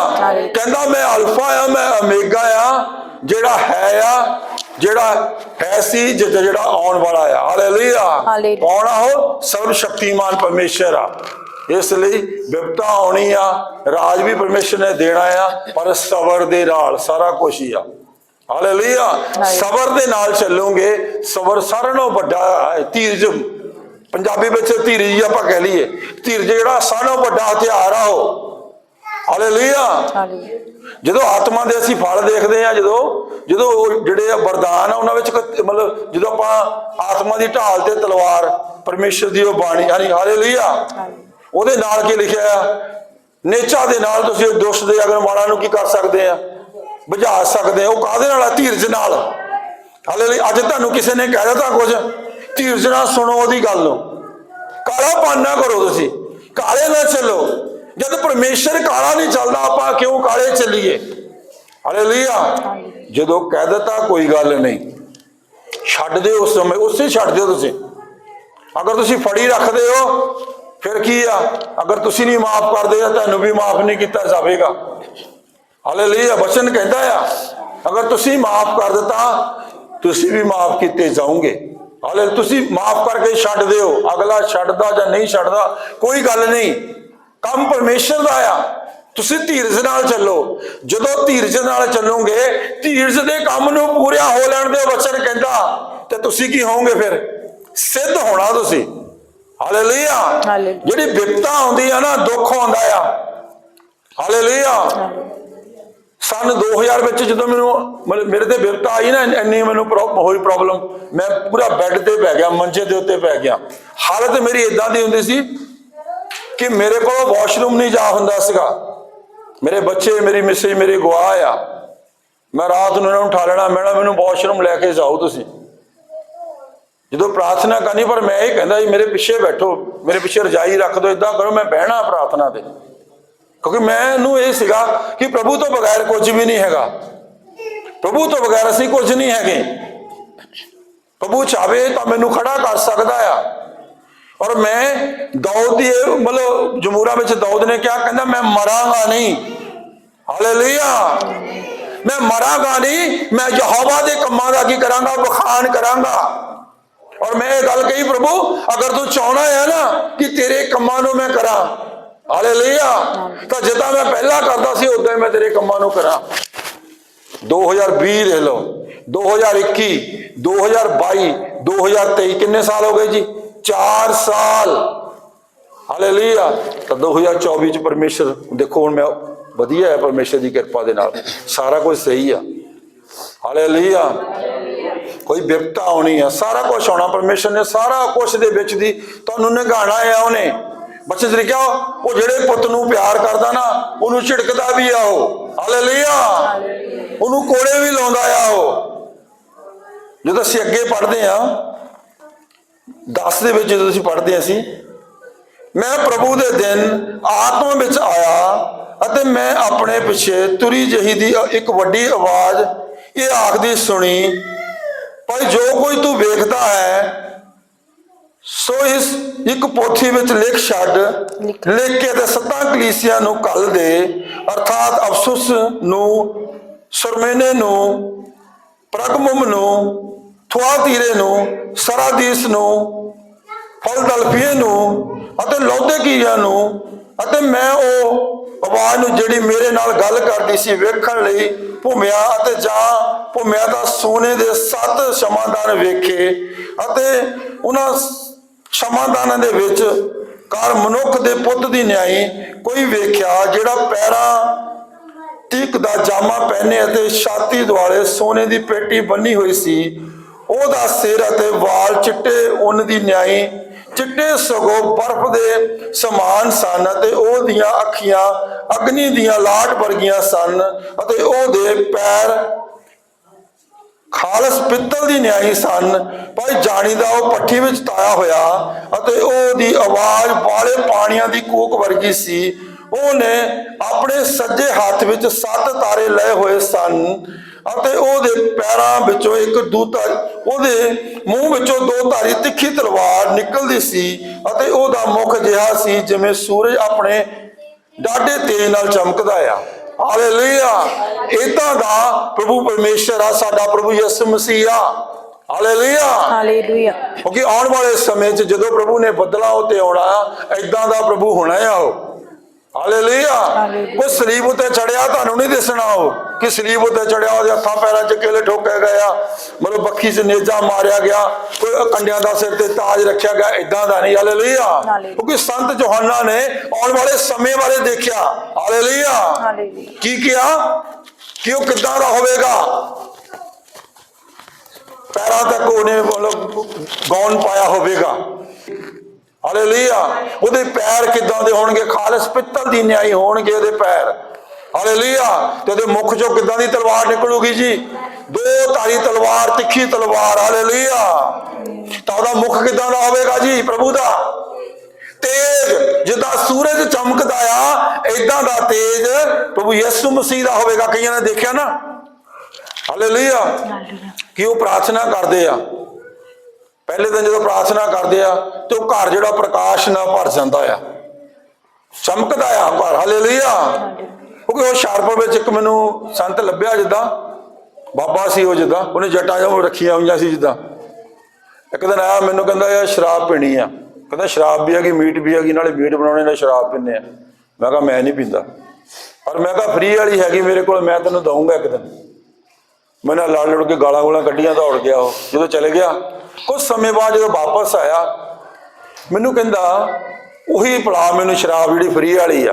ਕਹਿੰਦਾ ਮੈਂ ਅਲਫਾ ਆ ਮੈਂ ਓਮੇਗਾ ਆ ਜਿਹੜਾ ਹੈ ਆ ਜਿਹੜਾ ਹੈ ਸੀ ਜਿਹੜਾ ਆਉਣ ਵਾਲਾ ਆ। ਹਾਲੇਲੂਇਆ। ਕੌਣ ਆ ਉਹ? ਸਰਵ ਸ਼ਕਤੀਮਾਨ ਪਰਮੇਸ਼ਰ ਆ। ਇਸ ਲਈ ਵਿਪਤਾ ਆਉਣੀ ਆ ਰਾਜ ਵੀ ਪਰਮੇਸ਼ਰ ਨੇ ਦੇਣਾ ਆ ਪਰ ਸਬਰ ਦੇ ਨਾਲ ਸਾਰਾ ਕੁਝ ਹੀ ਆ। ਹਾਲੇਲੂਇਆ। ਸਬਰ ਦੇ ਨਾਲ ਚੱਲੋਗੇ। ਸਬਰ ਸਾਰਿਆਂ ਨਾਲੋਂ ਵੱਡਾ ਹੈ। ਧੀਰਜ ਪੰਜਾਬੀ ਵਿੱਚ ਧੀਰਜ ਆਪਾਂ ਕਹਿ ਲਈਏ। ਧੀਰਜ ਜਿਹੜਾ ਸਾਰਿਆਂ ਨਾਲੋਂ ਵੱਡਾ ਹਥਿਆਰ ਆ ਉਹ। ਹਾਲੇਲੂਇਆ। ਜਦੋਂ ਆਤਮਾ ਦੇ ਅਸੀਂ ਫਲ ਦੇਖਦੇ ਆ ਜਦੋਂ ਜਦੋਂ ਉਹ ਜਿਹੜੇ ਆ ਵਰਦਾਨ ਆ ਉਹਨਾਂ ਵਿੱਚ ਮਤਲਬ ਜਦੋਂ ਆਪਾਂ ਆਤਮਾ ਦੀ ਢਾਲ ਤੇ ਤਲਵਾਰ ਪਰਮੇਸ਼ਰ ਦੀ ਉਹ ਬਾਣੀ ਯਾਨੀ ਹਾਲੇਲੂਇਆ। ਉਹਦੇ ਨਾਲ ਕੀ ਲਿਖਿਆ ਆ? ਨੇਚਾ ਦੇ ਨਾਲ ਤੁਸੀਂ ਦੁਸ਼ਟ ਦੇ ਅਗਰ ਮਾੜਾ ਨੂੰ ਕੀ ਕਰ ਸਕਦੇ ਆ? ਬੁਝਾ ਸਕਦੇ ਹੋ ਉਹ ਕਾਹਦੇ ਨਾਲ ਆ ਧੀਰਜ ਨਾਲ? ਹਾਲੇਲੂਇਆ, ਅੱਜ ਤੁਹਾਨੂੰ ਕਿਸੇ ਨੇ ਕਹਿ ਦਿੱਤਾ ਕੁਝ ਧੀਰਜ ਨਾਲ ਸੁਣੋ ਉਹਦੀ ਗੱਲ ਨੂੰ। ਕਾਲਾ ਪਾਨ ਕਰੋ ਤੁਸੀਂ। ਕਾਲੇ ਨਾ ਚੱਲੋ। ਜਦ ਪਰਮੇਸ਼ਰ ਕਾਲਾ ਨਹੀਂ ਚੱਲਦਾ, ਆਪਾਂ ਕਿਉਂ ਕਾਲੇ ਚੱਲੀਏ? ਹਾਲੇਲੂਇਆ। ਜਦੋਂ ਕਹਿ ਦਿੱਤਾ, ਕੋਈ ਗੱਲ ਨਹੀਂ। ਛੱਡ ਦਿਓ ਉਸ ਸਮੇਂ, ਉਸੇ ਛੱਡ ਦਿਓ ਤੁਸੀਂ। ਅਗਰ ਤੁਸੀਂ ਫੜੀ ਰੱਖਦੇ ਹੋ, ਫਿਰ ਕੀ ਆ? ਅਗਰ ਤੁਸੀਂ ਨਹੀਂ ਮਾਫ ਕਰਦੇ, ਤਾਂ ਤੁਹਾਨੂੰ ਵੀ ਮਾਫ ਨਹੀਂ ਕੀਤਾ ਜਾਵੇਗਾ। ਹਾਲੇਲੂਇਆ ਵਚਨ ਕਹਿੰਦਾ ਆ ਅਗਰ ਤੁਸੀਂ ਮਾਫ ਕਰ ਦਿੱਤਾ ਤੁਸੀਂ ਵੀ ਮਾਫ ਕੀਤੇ ਜਾਓਗੇ। ਹਾਲੇ ਤੁਸੀਂ ਮਾਫ ਕਰਕੇ ਛੱਡ ਦਿਓ ਅਗਲਾ ਛੱਡਦਾ ਜਾਂ ਨਹੀਂ ਛੱਡਦਾ ਕੋਈ ਗੱਲ ਨਹੀਂ। ਕੰਮ ਪਰਮੇਸ਼ਰ ਦਾ ਆ। ਤੁਸੀਂ ਧੀਰਜ ਨਾਲ ਚੱਲੋ। ਜਦੋਂ ਧੀਰਜ ਨਾਲ ਚੱਲੋਗੇ ਧੀਰਜ ਦੇ ਕੰਮ ਨੂੰ ਪੂਰਿਆ ਹੋ ਲੈਣ ਦੇ ਵਚਨ ਕਹਿੰਦਾ। ਤੇ ਤੁਸੀਂ ਕੀ ਹੋਵੋਗੇ ਫਿਰ? ਸਿੱਧ ਹੋਣਾ ਤੁਸੀਂ। ਹਾਲੇਲੂਇਆ। ਜਿਹੜੀ ਵਿਪਤਾ ਆਉਂਦੀ ਆ ਨਾ ਦੁੱਖ ਆਉਂਦਾ ਆ। ਹਾਲੇਲੂਇਆ। ਸਨ 2000 ਵਿੱਚ ਜਦੋਂ ਮੈਨੂੰ ਮਤਲਬ ਮੇਰੇ ਤੇ ਵਿਪਤਾ ਆਈ ਨਾ, ਇੰਨੀ ਮੈਨੂੰ ਪ੍ਰੋ- ਹੋਈ ਪ੍ਰੋਬਲਮ ਮੈਂ ਪੂਰਾ ਬੈੱਡ ਤੇ ਪੈ ਗਿਆ, ਮੰਜੇ ਦੇ ਉੱਤੇ ਪੈ ਗਿਆ। ਹਾਲਤ ਮੇਰੀ ਇਦਾਂ ਦੀ ਹੁੰਦੀ ਸੀ ਕਿ ਮੇਰੇ ਕੋਲ ਵਾਸ਼ਰੂਮ ਨਹੀਂ ਜਾ ਹੁੰਦਾ ਸੀਗਾ। ਮੇਰੇ ਬੱਚੇ, ਮੇਰੀ ਮਿਸੇ ਮੇਰੇ ਗਵਾਹ ਆ। ਮੈਂ ਰਾਤ ਨੂੰ ਇਹਨਾਂ ਨੂੰ ਉਠਾ ਲੈਣਾ, ਮੈਂ ਕਿਹਾ ਮੈਨੂੰ ਵਾਸ਼ਰੂਮ ਲੈ ਕੇ ਜਾਓ ਤੁਸੀਂ। ਜਦੋਂ ਪ੍ਰਾਰਥਨਾ ਕਰਨੀ, ਪਰ ਮੈਂ ਇਹ ਕਹਿੰਦਾ ਜੀ, ਮੇਰੇ ਪਿੱਛੇ ਬੈਠੋ, ਮੇਰੇ ਪਿੱਛੇ ਰਜਾਈ ਰੱਖ ਦਿਓ ਇਦਾਂ ਕਰੋ, ਮੈਂ ਬਹਿਣਾ ਪ੍ਰਾਰਥਨਾ ਤੇ। ਕਿਉਂਕਿ ਮੈਨੂੰ ਇਹ ਸੀਗਾ ਕਿ ਪ੍ਰਭੂ ਤੋਂ ਬਗੈਰ ਕੁਝ ਵੀ ਨਹੀਂ ਹੈਗਾ। ਪ੍ਰਭੂ ਤੋਂ ਬਗੈਰ ਅਸੀਂ ਕੁਝ ਨਹੀਂ ਹੈਗੇ। ਪ੍ਰਭੂ ਚਾਵੇ ਤਾਂ ਮੈਨੂੰ ਖੜਾ ਕਰ ਸਕਦਾ ਆ। ਔਰ ਮੈਂ ਦਾਊਦ ਦੀ ਇਹ ਮਤਲਬ ਜਮੂਰਾ ਵਿੱਚ ਦਾਊਦ ਨੇ ਕਿਹਾ, ਕਹਿੰਦਾ ਮੈਂ ਮਰਾਂਗਾ ਨਹੀਂ। ਹਾਲੇਲੂਇਆ। ਮੈਂ ਮਰਾਂਗਾ ਨਹੀਂ, ਮੈਂ ਯਹੋਵਾ ਦੇ ਕੰਮਾਂ ਦਾ ਕੀ ਕਰਾਂਗਾ ਬਖਾਨ ਕਰਾਂਗਾ। ਔਰ ਮੈਂ ਇਹ ਗੱਲ ਕਹੀ, ਪ੍ਰਭੂ, ਅਗਰ ਤੂੰ ਚਾਹਣਾ ਹੈ ਨਾ ਕਿ ਤੇਰੇ ਕੰਮਾਂ ਨੂੰ ਮੈਂ ਕਰਾਂ ਹਾਲੇਲੂਇਆ। ਤਾਂ ਜਿੱਦਾਂ ਮੈਂ ਪਹਿਲਾਂ ਕਰਦਾ ਸੀ, ਉਦਾਂ ਹੀ ਮੈਂ ਤੇਰੇ ਕੰਮਾਂ ਨੂੰ ਕਰਾਂ। 2020 ਦੇਖ ਲਓ 2021 2022 2023 ਕਿੰਨੇ ਸਾਲ ਹੋ ਗਏ ਜੀ? 4 ਸਾਲ। ਹਾਲੇਲੂਇਆ। ਤਾਂ 2024 ਚ ਪਰਮੇਸ਼ਰ, ਦੇਖੋ ਹੁਣ ਮੈਂ ਵਧੀਆ ਹੈ ਪਰਮੇਸ਼ਰ ਦੀ ਕਿਰਪਾ ਦੇ ਨਾਲ। ਸਾਰਾ ਕੁਝ ਸਹੀ ਆ। ਹਾਲੇਲੂਇਆ। ਕੋਈ ਵਿਪਤਾ ਆਉਣੀ ਆ, ਸਾਰਾ ਕੁਝ ਆਉਣਾ। ਪਰਮੇਸ਼ਰ ਨੇ ਸਾਰਾ ਕੁਝ ਦੇ ਵਿੱਚ ਦੀ ਤੁਹਾਨੂੰ ਨਿਗਾਣਾ ਆ ਉਹਨੇ। ਬੱਚੇ ਲਿਖਿਆ ਉਹ ਜਿਹੜੇ ਪੁੱਤ ਨੂੰ ਪਿਆਰ ਕਰਦਾ ਨਾ, ਉਹਨੂੰ ਝਿੜਕਦਾ ਵੀ ਆ ਉਹ। ਹਾਲੇਲੂਇਆ ਉਹਨੂੰ ਕੋੜੇ ਵੀ ਲਾਉਂਦਾ ਆ ਉਹ। ਜਦੋਂ ਅਸੀਂ ਅੱਗੇ ਪੜ੍ਹਦੇ ਆ 10 ਦੇ ਵਿੱਚ ਜਦੋਂ ਅਸੀਂ ਪੜ੍ਹਦੇ ਹਾਂ ਅਸੀਂ, ਮੈਂ ਪ੍ਰਭੂ ਦੇ ਦਿਨ ਆਤਮਾ ਵਿੱਚ ਆਇਆ ਅਤੇ ਮੈਂ ਆਪਣੇ ਪਿੱਛੇ ਤੁਰੀ ਜਹੀ ਦੀ ਇੱਕ ਵੱਡੀ ਆਵਾਜ਼ ਇਹ ਆਖਦੀ ਸੁਣੀ, ਭਾਈ ਜੋ ਕੋਈ ਤੂੰ ਵੇਖਦਾ ਹੈ ਸੋ ਇਸ ਇੱਕ ਪੋਥੀ ਵਿੱਚ ਲਿਖ ਛੱਡ ਲਿਖ। ਕੇ ਤੇ ਸੱਤਾਂ ਕਲੀਸਿਆਂ ਨੂੰ ਕੱਲ ਦੇ ਅਰਥਾਤ ਅਫਸੁਸ ਨੂੰ ਸਰਮੇਨੇ ਨੂੰ ਪ੍ਰਗਮਮ ਨੂੰ ਥੁਆਤੀਰੇ ਨੂੰ ਸਰਾਦੀਸ ਨੂੰ ਫਲਦਲਫੀਏ ਨੂੰ ਅਤੇ ਲੌਦੇਕੀਆਂ ਨੂੰ ਅਤੇ ਮੈਂ ਉਹ ਆਵਾਜ਼ ਨੂੰ ਜਿਹੜੀ ਮੇਰੇ ਨਾਲ ਗੱਲ ਕਰਦੀ ਸੀ ਵੇਖਣ ਲਈ ਭੁਮਿਆ ਅਤੇ ਜਾਂ ਭੁਮਿਆ ਦਾ ਸੋਨੇ ਦੇ ਸੱਤ ਸਮਾਦਾਨ ਵੇਖੇ ਅਤੇ ਉਹਨਾਂ ਸਮਾਦਾਨਾਂ ਦੇ ਵਿੱਚ ਕਾਰ ਮਨੁੱਖ ਦੇ ਪੁੱਤ ਦੀ ਨਿਆਈ ਕੋਈ ਵੇਖਿਆ ਜਿਹੜਾ ਪੈਰਾਂ ਤੀਕ ਦਾ ਜਾਮਾ ਪਹਿਨੇ ਅਤੇ ਛਾਤੀ ਦੁਆਲੇ ਸੋਨੇ ਦੀ ਪੇਟੀ ਬੰਨੀ ਹੋਈ ਸੀ, ਉਹਦਾ ਸਿਰ ਅਤੇ ਵਾਲ ਚਿੱਟੇ ਉੱਨ ਦੀ ਨਿਆਈ, ਚਿੱਟੇ ਸਗੋਂ ਬਰਫ਼ ਦੇ ਸਮਾਨ ਸਨ ਅਤੇ ਉਹਦੀਆਂ ਅੱਖੀਆਂ ਅਗਨੀ ਦੀਆਂ ਲਾਟ ਵਰਗੀਆਂ ਸਨ ਅਤੇ ਉਹਦੇ ਪੈਰ ਖਾਲਸ ਪਿੱਤਲ ਦੀ ਨਿਆਈ ਸਨ। ਭਾਈ ਜਾਣੀ ਦਾ ਉਹ ਪੱਠੀ ਵਿੱਚ ਤਾਇਆ ਹੋਇਆ ਅਤੇ ਉਹਦੀ ਆਵਾਜ਼ ਵਾਲੇ ਪਾਣੀਆਂ ਦੀ ਕੂਕ ਵਰਗੀ ਸੀ। ਉਹਨੇ ਆਪਣੇ ਸੱਜੇ ਹੱਥ ਵਿੱਚ ਸੱਤ ਤਾਰੇ ਲਏ ਹੋਏ ਸਨ ਅਤੇ ਉਹਦੇ ਪੈਰਾਂ ਵਿੱਚੋਂ ਇੱਕ ਦੂਤਾ, ਉਹਦੇ ਮੂੰਹ ਵਿੱਚੋਂ ਦੋ ਧਾਰੀ ਤਿੱਖੀ ਤਲਵਾਰ ਨਿਕਲਦੀ ਸੀ ਅਤੇ ਉਹਦਾ ਮੁਖ ਜਿਹਾ ਸੀ ਜਿਵੇਂ ਸੂਰਜ ਆਪਣੇ ਡਾਢੇ ਤੇਜ ਨਾਲ ਚਮਕਦਾ ਆ। ਹਾਲੇਲੂਇਆ ਇਦਾਂ ਦਾ ਪ੍ਰਭੂ ਪਰਮੇਸ਼ਰ ਆ ਸਾਡਾ ਪ੍ਰਭੂ ਯਿਸੂ ਮਸੀਹ ਆ। ਹਾਲੇਲੂਇਆ ਹਾਲੇਲੂਇਆ ਕਿਉਂਕਿ ਆਉਣ ਵਾਲੇ ਸਮੇਂ 'ਚ ਜਦੋਂ ਪ੍ਰਭੂ ਨੇ ਬੱਦਲਾਂ ਉਤੇ ਆਉਣਾ ਐਦਾਂ ਦਾ ਪ੍ਰਭੂ ਹੋਣਾ ਆ ਉਹ। ਹਾਲੇਲੂਇਆ। ਕੋਈ ਸਲੀਬ ਉਤੇ ਚੜਿਆ ਤੁਹਾਨੂੰ ਨਹੀਂ ਦਿਸਣਾ ਉਹ। ਕਿ ਸਲੀਬ ਉਤੇ ਚੜਿਆ ਉਹਦੇ ਹੱਥਾਂ ਪੈਰਾਂ 'ਚ ਕੇਲੇ ਠੋਕੇ ਗਏ ਆ ਮਤਲਬ ਬੱਖੀ 'ਚ ਨੇਜਾ ਮਾਰਿਆ ਗਿਆ। ਕੋਈ ਕੰਡਿਆਂ ਦਾ ਸਿਰ ਤੇ ਤਾਜ ਰੱਖਿਆ ਗਿਆ ਐਦਾਂ ਦਾ ਨਹੀਂ। ਹਾਲੇਲੂਇਆ। ਕਿਉਂਕਿ ਸੰਤ ਯੋਹੰਨਾ ਨੇ ਆਉਣ ਵਾਲੇ ਸਮੇਂ ਬਾਰੇ ਦੇਖਿਆ। ਹਾਲੇਲੂਇਆ ਕੀ ਕਿਹਾ? ਕਿ ਉਹ ਕਿੱਦਾਂ ਦਾ ਹੋਵੇਗਾ? ਪੈਰਾਂ ਤੱਕ ਉਹਨੇ ਮਤਲਬ ਗੌਨ ਪਾਇਆ ਹੋਵੇਗਾ। ਹਾਲੇਲੂਇਆ। ਉਹਦੇ ਪੈਰ ਕਿੱਦਾਂ ਦੇ ਹੋਣਗੇ? ਖਾਲਸ ਪਿੱਤਲ ਦੀ ਨਿਆਈ ਹੋਣਗੇ ਉਹਦੇ ਪੈਰ। ਹਾਲੇਲੂਇਆ। ਤੇ ਉਹਦੇ ਮੁਖ ਚੋਂ ਕਿੱਦਾਂ ਦੀ ਤਲਵਾਰ ਨਿਕਲੂਗੀ ਜੀ? ਦੋ ਧਾਰੀ ਤਲਵਾਰ ਤਿੱਖੀ ਤਲਵਾਰ। ਹਾਲੇਲੂਇਆ। ਤਾਂ ਉਹਦਾ ਮੁਖ ਕਿੱਦਾਂ ਦਾ ਹੋਵੇਗਾ ਜੀ ਪ੍ਰਭੂ ਦਾ? ਤੇਜ। ਜਿੱਦਾਂ ਸੂਰਜ ਚਮਕਦਾ ਆ ਏਦਾਂ ਦਾ ਤੇਜ ਪ੍ਰਭੂ ਯਿਸੂ ਮਸੀਹ ਦਾ ਹੋਵੇਗਾ। ਕਈਆਂ ਨੇ ਦੇਖਿਆ ਨਾ? ਹਾਲੇਲੂਇਆ। ਕਿ ਉਹ ਪ੍ਰਾਰਥਨਾ ਕਰਦੇ ਆ। ਪਹਿਲੇ ਦਿਨ ਜਦੋਂ ਪ੍ਰਾਰਥਨਾ ਕਰਦੇ ਆ ਤੇ ਉਹ ਘਰ ਜਿਹੜਾ ਪ੍ਰਕਾਸ਼ ਨਾਲ ਭਰ ਜਾਂਦਾ ਆ। ਚਮਕਦਾ ਆ ਘਰ। ਹਾਲੇਲੂਇਆ ਕਿਉਂਕਿ ਉਹ ਸ਼ਾਰਪ ਵਿੱਚ ਇੱਕ ਮੈਨੂੰ ਸੰਤ ਲੱਭਿਆ ਜਿੱਦਾਂ, ਬਾਬਾ ਸੀ ਉਹ ਜਿੱਦਾਂ, ਉਹਨੇ ਜਟਾਂ ਜਿਹਾ ਰੱਖੀਆਂ ਹੋਈਆਂ ਸੀ ਜਿੱਦਾਂ। ਇੱਕ ਦਿਨ ਆਇਆ ਮੈਨੂੰ ਕਹਿੰਦਾ ਯਾਰ ਸ਼ਰਾਬ ਪੀਣੀ ਆ। ਕਹਿੰਦਾ, ਸ਼ਰਾਬ ਵੀ ਹੈਗੀ, ਮੀਟ ਵੀ ਹੈਗੀ, ਨਾਲੇ ਮੀਟ ਬਣਾਉਣੇ ਨਾਲ ਸ਼ਰਾਬ ਪੀਂਦੇ ਆ। ਮੈਂ ਕਿਹਾ, ਮੈਂ ਨਹੀਂ ਪੀਂਦਾ। ਪਰ ਮੈਂ ਕਿਹਾ, ਫ੍ਰੀ ਵਾਲੀ ਹੈਗੀ ਮੇਰੇ ਕੋਲ, ਮੈਂ ਤੈਨੂੰ ਦਊਂਗਾ ਇੱਕ ਦਿਨ। ਮੈਂ ਨਾ ਲੜ ਲੜ ਕੇ ਗਾਲਾਂ ਗੋਲਾਂ ਕੱਢੀਆਂ ਦੌੜ ਗਿਆ ਉਹ। ਜਦੋਂ ਚਲੇ ਗਿਆ ਕੁਝ ਸਮੇਂ ਬਾਅਦ ਜਦੋਂ ਵਾਪਸ ਆਇਆ, ਮੈਨੂੰ ਕਹਿੰਦਾ, ਉਹੀ ਪਲਾ ਮੈਨੂੰ ਸ਼ਰਾਬ ਜਿਹੜੀ ਫਰੀ ਵਾਲੀ ਆ।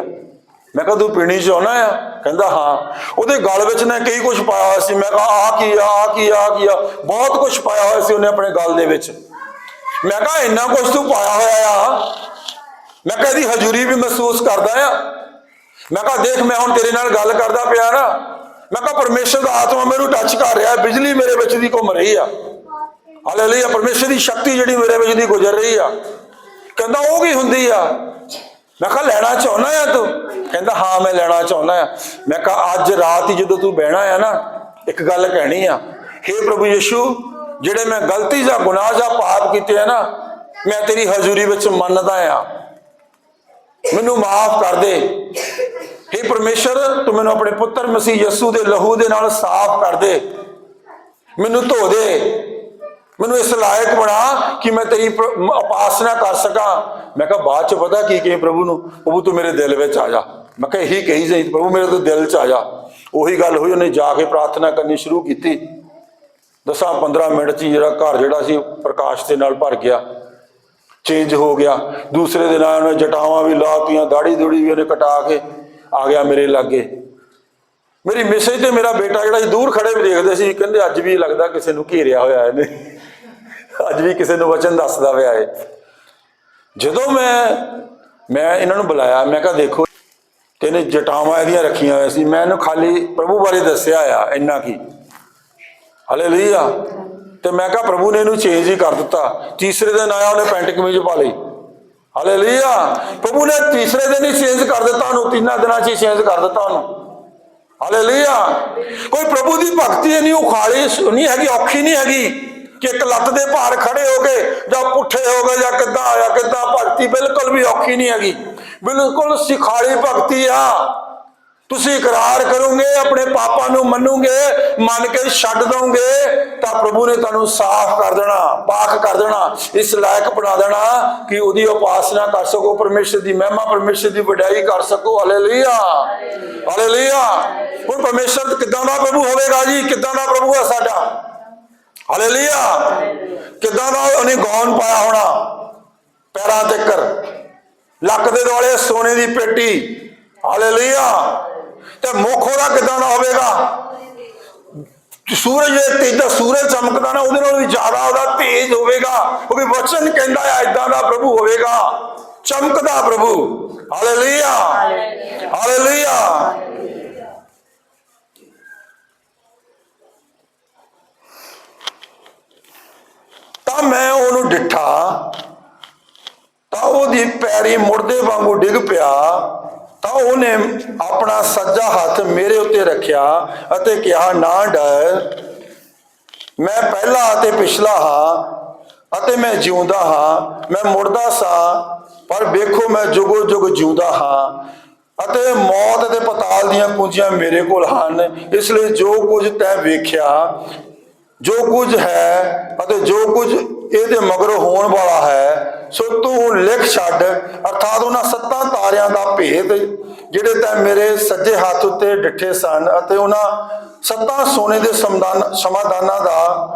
ਮੈਂ ਕਿਹਾ, ਤੂੰ ਪੀਣੀ ਚਾਹੁੰਦਾ ਆ? ਕਹਿੰਦਾ, ਹਾਂ। ਉਹਦੇ ਗਲ ਵਿੱਚ ਨੇ ਕਈ ਕੁਝ ਪਾਇਆ ਹੋਇਆ ਸੀ। ਮੈਂ ਕਿਹਾ, ਆਹ ਕੀ ਆ, ਆਹ ਕੀ ਆ, ਆਹ ਕੀ ਆ? ਬਹੁਤ ਕੁਝ ਪਾਇਆ ਹੋਇਆ ਸੀ ਉਹਨੇ ਆਪਣੇ ਗਲ ਦੇ ਵਿੱਚ। ਮੈਂ ਕਿਹਾ, ਇੰਨਾ ਕੁਝ ਤੂੰ ਪਾਇਆ ਹੋਇਆ ਆ? ਮੈਂ ਕਿਹਾ, ਇਹਦੀ ਹਜ਼ੂਰੀ ਵੀ ਮਹਿਸੂਸ ਕਰਦਾ ਆ। ਮੈਂ ਕਿਹਾ, ਦੇਖ, ਮੈਂ ਹੁਣ ਤੇਰੇ ਨਾਲ ਗੱਲ ਕਰਦਾ ਪਿਆ ਨਾ। ਮੈਂ ਕਿਹਾ, ਪਰਮੇਸ਼ਰ ਦਾ ਆਤਮਾ ਮੈਨੂੰ ਟੱਚ ਕਰ ਰਿਹਾ ਬਿਜਲੀ ਮੇਰੇ ਵਿੱਚ ਦੀ ਘੁੰਮ ਰਹੀ ਆ। ਹਾਲੇਲੂਇਆ, ਪਰਮੇਸ਼ਰ ਦੀ ਸ਼ਕਤੀ ਜਿਹੜੀ ਮੇਰੇ ਵਿੱਚ ਦੀ ਗੁਜ਼ਰ ਰਹੀ ਆ। ਕਹਿੰਦਾ, ਉਹ ਕੀ ਹੁੰਦੀ ਆ? ਮੈਂ ਕਿਹਾ, ਲੈਣਾ ਚਾਹੁੰਦਾ ਆ ਤੂੰ? ਕਹਿੰਦਾ, ਹਾਂ, ਮੈਂ ਲੈਣਾ ਚਾਹੁੰਦਾ ਆ। ਮੈਂ ਕਿਹਾ, ਅੱਜ ਰਾਤ ਹੀ ਜਦੋਂ ਤੂੰ ਬਹਿਣਾ ਆ ਨਾ, ਇੱਕ ਗੱਲ ਕਹਿਣੀ ਆ। हे ਪ੍ਰਭੂ ਯਿਸੂ, ਜਿਹੜੇ ਮੈਂ ਗਲਤੀ ਜਾਂ ਗੁਨਾਹ ਜਾਂ ਪਾਪ ਕੀਤੇ ਆ ਨਾ, ਮੈਂ ਤੇਰੀ ਹਜ਼ੂਰੀ ਵਿੱਚ ਮੰਨਦਾ ਆ। ਮੈਨੂੰ ਮਾਫ ਕਰ ਦੇ। हे ਪਰਮੇਸ਼ਰ, ਤੂੰ ਮੈਨੂੰ ਆਪਣੇ ਪੁੱਤਰ ਮਸੀਹ ਯਸੂ ਦੇ ਲਹੂ ਦੇ ਨਾਲ ਸਾਫ਼ ਕਰ ਦੇ। ਮੈਨੂੰ ਧੋ ਦੇ। ਮੈਨੂੰ ਇਸ ਲਾਇਕ ਬਣਾ ਕਿ ਮੈਂ ਤੇਰੀ ਪ੍ਰ- ਮ- ਉਪਾਸਨਾ ਕਰ ਸਕਾਂ। ਮੈਂ ਕਿਹਾ, ਬਾਅਦ ਚ ਪਤਾ ਕੀ ਕਹੇ ਪ੍ਰਭੂ ਨੂੰ, ਪ੍ਰਭੂ, ਤੂੰ ਮੇਰੇ ਦਿਲ ਵਿੱਚ ਆ ਜਾ। ਮੈਂ ਕਿਹਾ, ਇਹੀ ਕਹੀ ਜਾਈ ਪ੍ਰਭੂ, ਮੇਰੇ ਤੋਂ ਦਿਲ ਚ ਆ ਜਾ। ਉਹੀ ਗੱਲ ਹੋਈ, ਉਹਨੇ ਜਾ ਕੇ ਪ੍ਰਾਰਥਨਾ ਕਰਨੀ ਸ਼ੁਰੂ ਕੀਤੀ। ਦਸਾਂ 15 ਮਿੰਟ ਚ ਹੀ ਜਿਹੜਾ ਘਰ ਜਿਹੜਾ ਸੀ, ਉਹ ਪ੍ਰਕਾਸ਼ ਦੇ ਨਾਲ ਭਰ ਗਿਆ। ਚੇਂਜ ਹੋ ਗਿਆ। ਦੂਸਰੇ ਦੇ ਨਾਲ ਉਹਨੇ ਜਟਾਵਾਂ ਵੀ ਲਾਤੀਆਂ ਦਾੜੀ ਦੂੜੀ ਵੀ ਉਹਨੇ ਕਟਾ ਕੇ ਆ ਗਿਆ ਮੇਰੇ ਲਾਗੇ। ਮੇਰੀ ਮਿਸੇਜ ਤੇ ਮੇਰਾ ਬੇਟਾ ਜਿਹੜਾ ਸੀ, ਦੂਰ ਖੜੇ ਵੀ ਦੇਖਦੇ ਸੀ, ਕਹਿੰਦੇ, ਅੱਜ ਵੀ ਲੱਗਦਾ ਕਿਸੇ ਨੂੰ ਘੇਰਿਆ ਹੋਇਆ ਇਹਨੇ। ਅੱਜ ਵੀ ਕਿਸੇ ਨੂੰ ਵਚਨ ਦੱਸਦਾ ਪਿਆ ਏ। ਜਦੋਂ ਮੈਂ ਮੈਂ ਇਹਨਾਂ ਨੂੰ ਬੁਲਾਇਆ, ਮੈਂ ਕਿਹਾ ਦੇਖੋ, ਕਹਿੰਦੇ ਜਟਾਵਾਂ ਇਹਦੀਆਂ ਰੱਖੀਆਂ ਹੋਈਆਂ ਸੀ। ਮੈਂ ਇਹਨੂੰ ਖਾਲੀ ਪ੍ਰਭੂ ਬਾਰੇ ਦੱਸਿਆ ਆ, ਇੰਨਾ ਕੀ। ਹਾਲੇਲੂਇਆ ਤੇ ਮੈਂ ਕਿਹਾ ਪ੍ਰਭੂ ਨੇ ਇਹਨੂੰ ਚੇਂਜ ਹੀ ਕਰ ਦਿੱਤਾ। ਤੀਸਰੇ ਦਿਨ ਆਇਆ, ਉਹਨੇ ਪੈਂਟ ਕਮੀਜ਼ ਪਾ ਲਈ। ਹਾਲੇਲੂਇਆ ਪ੍ਰਭੂ ਨੇ ਤੀਸਰੇ ਦਿਨ ਹੀ ਚੇਂਜ ਕਰ ਦਿੱਤਾ ਉਹਨੂੰ, ਤਿੰਨਾਂ ਦਿਨਾਂ 'ਚ ਹੀ ਚੇਂਜ ਕਰ ਦਿੱਤਾ ਉਹਨੂੰ। ਹਾਲੇਲੂਇਆ ਕੋਈ ਪ੍ਰਭੂ ਦੀ ਭਗਤੀ ਨਹੀਂ ਉਖਾਲੀ ਨਹੀਂ ਹੈਗੀ, ਔਖੀ ਨਹੀਂ ਹੈਗੀ। ਕਿ ਇੱਕ ਲੱਤ ਦੇ ਭਾਰ ਖੜੇ ਹੋ ਗਏ ਜਾਂ ਪੁੱਠੇ ਹੋ ਗਏ ਜਾਂ ਕਿੱਦਾਂ ਆਇਆ ਕਿੱਦਾਂ ਭਗਤੀ, ਬਿਲਕੁਲ ਵੀ ਔਖੀ ਨਹੀਂ ਹੈਗੀ। ਬਿਲਕੁਲ ਸਿਖਾਲੀ ਭਗਤੀ ਆ। ਤੁਸੀਂ ਇਕਰਾਰ ਕਰੋਗੇ, ਆਪਣੇ ਪਾਪਾਂ ਨੂੰ ਮੰਨੋਗੇ, ਮੰਨ ਕੇ ਛੱਡ ਦੋਗੇ, ਤਾਂ ਪ੍ਰਭੂ ਨੇ ਤੁਹਾਨੂੰ ਸਾਫ਼ ਕਰ ਦੇਣਾ, ਪਾਕ ਕਰ ਦੇਣਾ, ਇਸ ਲਾਇਕ ਬਣਾ ਦੇਣਾ ਕਿ ਉਹਦੀ ਉਪਾਸਨਾ ਕਰ ਸਕੋ, ਪਰਮੇਸ਼ਰ ਦੀ ਮਹਿਮਾ, ਪਰਮੇਸ਼ਰ ਦੀ ਵਡਿਆਈ ਕਰ ਸਕੋ। ਹਾਲੇਲੂਇਆ। ਹਾਲੇਲੂਇਆ। ਹੁਣ ਪਰਮੇਸ਼ਰ ਕਿੱਦਾਂ ਦਾ ਪ੍ਰਭੂ ਹੋਵੇਗਾ ਜੀ? ਕਿੱਦਾਂ ਦਾ ਪ੍ਰਭੂ ਹੈ ਸਾਡਾ? ਹਾਲੇਲੂਇਆ। ਕਿੱਦਾਂ ਦਾ ਉਹਨੇ ਗੌਨ ਪਾਇਆ ਹੋਣਾ? ਪੈਰਾਂ ਤੇ ਕਰ। ਲੱਕ ਦੇ ਦੁਆਲੇ ਸੋਨੇ ਦੀ ਪੇਟੀ। ਹਾਲੇਲੂਇਆ। ਤੇ ਮੁਖ ਉਹਦਾ ਕਿਦਾਂ ਦਾ ਹੋਵੇਗਾ? ਸੂਰਜ ਦੇ ਤੇਜਾ ਸੂਰਜ ਚਮਕਦਾ ਨਾ, ਉਹਦੇ ਨਾਲ ਵੀ ਜ਼ਿਆਦਾ ਉਹਦਾ ਤੇਜ ਹੋਵੇਗਾ। ਕਿਉਂਕਿ ਵਚਨ ਕਹਿੰਦਾ ਆ ਇਦਾਂ ਦਾ ਪ੍ਰਭੂ ਹੋਵੇਗਾ। ਚਮਕਦਾ ਪ੍ਰਭੂ। ਹਾਲੇਲੂਇਆ। ਹਾਲੇਲੂਇਆ। ਮੈਂ ਉਹਨੂੰ ਡਿੱਠਾ, ਤਾਂ ਉਹਦੀ ਪੈਰੀ ਮੁਰਦੇ ਵਾਂਗੂ ਡਿੱਗ ਪਿਆ, ਤਾਂ ਉਹਨੇ ਆਪਣਾ ਸੱਜਾ ਹੱਥ ਮੇਰੇ ਉੱਤੇ ਰੱਖਿਆ ਅਤੇ ਕਿਹਾ, ਨਾ ਡਰ, ਮੈਂ ਪਹਿਲਾ ਅਤੇ ਪਿਛਲਾ ਹਾਂ ਅਤੇ ਮੈਂ ਜਿਉਂਦਾ ਹਾਂ, ਮੈਂ ਮੁਰਦਾ ਸਾਂ, ਪਰ ਵੇਖੋ ਮੈਂ ਜੁਗੋ ਜੁਗ ਜਿਉਂਦਾ ਹਾਂ ਅਤੇ ਮੌਤ ਅਤੇ ਪਤਾਲ ਦੀਆਂ ਪੂੰਜੀਆਂ ਮੇਰੇ ਕੋਲ ਹਨ, ਇਸ ਲਈ ਜੋ ਕੁਝ ਤੈਂ ਵੇਖਿਆ ਜੋ ਕੁਝ ਹੈ ਅਤੇ ਜੋ ਕੁਝ ਇਹਦੇ ਮਗਰ ਹੋਣ ਵਾਲਾ ਹੈ ਸੋ ਤੂੰ ਲਿਖ ਛੱਡ। ਅਰਥਾਤ ਉਹਨਾਂ ਸੱਤਾਂ ਤਾਰਿਆਂ ਦਾ ਭੇਦ ਜਿਹੜੇ ਤੈਂ ਮੇਰੇ ਸੱਜੇ ਹੱਥ ਉੱਤੇ ਡਿੱਠੇ ਸਨ ਅਤੇ ਉਹਨਾਂ ਸੱਤਾਂ ਸੋਨੇ ਦੇ ਸਮਦਾਨ ਸਮਾਦਾਨਾਂ ਦਾ।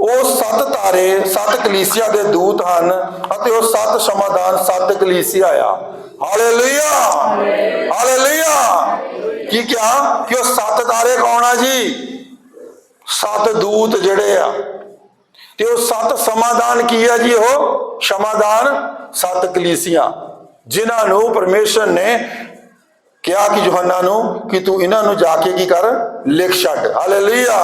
ਉਹ ਸੱਤ ਤਾਰੇ ਸੱਤ ਕਲੀਸਿਆ ਦੇ ਦੂਤ ਹਨ ਅਤੇ ਉਹ ਸੱਤ ਸਮਾਦਾਨ ਸੱਤ ਕਲੀਸਿਆ ਆ। ਹਾਲੇਲੂਇਆ। ਹਾਲੇਲੂਇਆ! ਕੀ ਕਿਹਾ? ਕਿ ਉਹ ਸੱਤ ਤਾਰੇ ਕੌਣ ਆ ਜੀ? ਸੱਤ ਦੂਤ ਜਿਹੜੇ ਆ, ਤੇ ਉਹ ਸੱਤ ਸਮਾਦਾਨ ਕੀ ਆ ਜੀ ਉਹ? ਸਮਾਦਾਨ ਸੱਤ ਕਲੀਸੀਆਂ, ਜਿਨ੍ਹਾਂ ਨੂੰ ਪਰਮੇਸ਼ਰ ਨੇ ਕਿਹਾ ਕਿ ਯੋਹੰਨਾ ਨੂੰ ਕਿ ਤੂੰ ਇਹਨਾਂ ਨੂੰ ਜਾ ਕੇ ਕੀ ਕਰ, ਲਿਖ ਛੱਡ। ਹਾਲੇਲੂਇਆ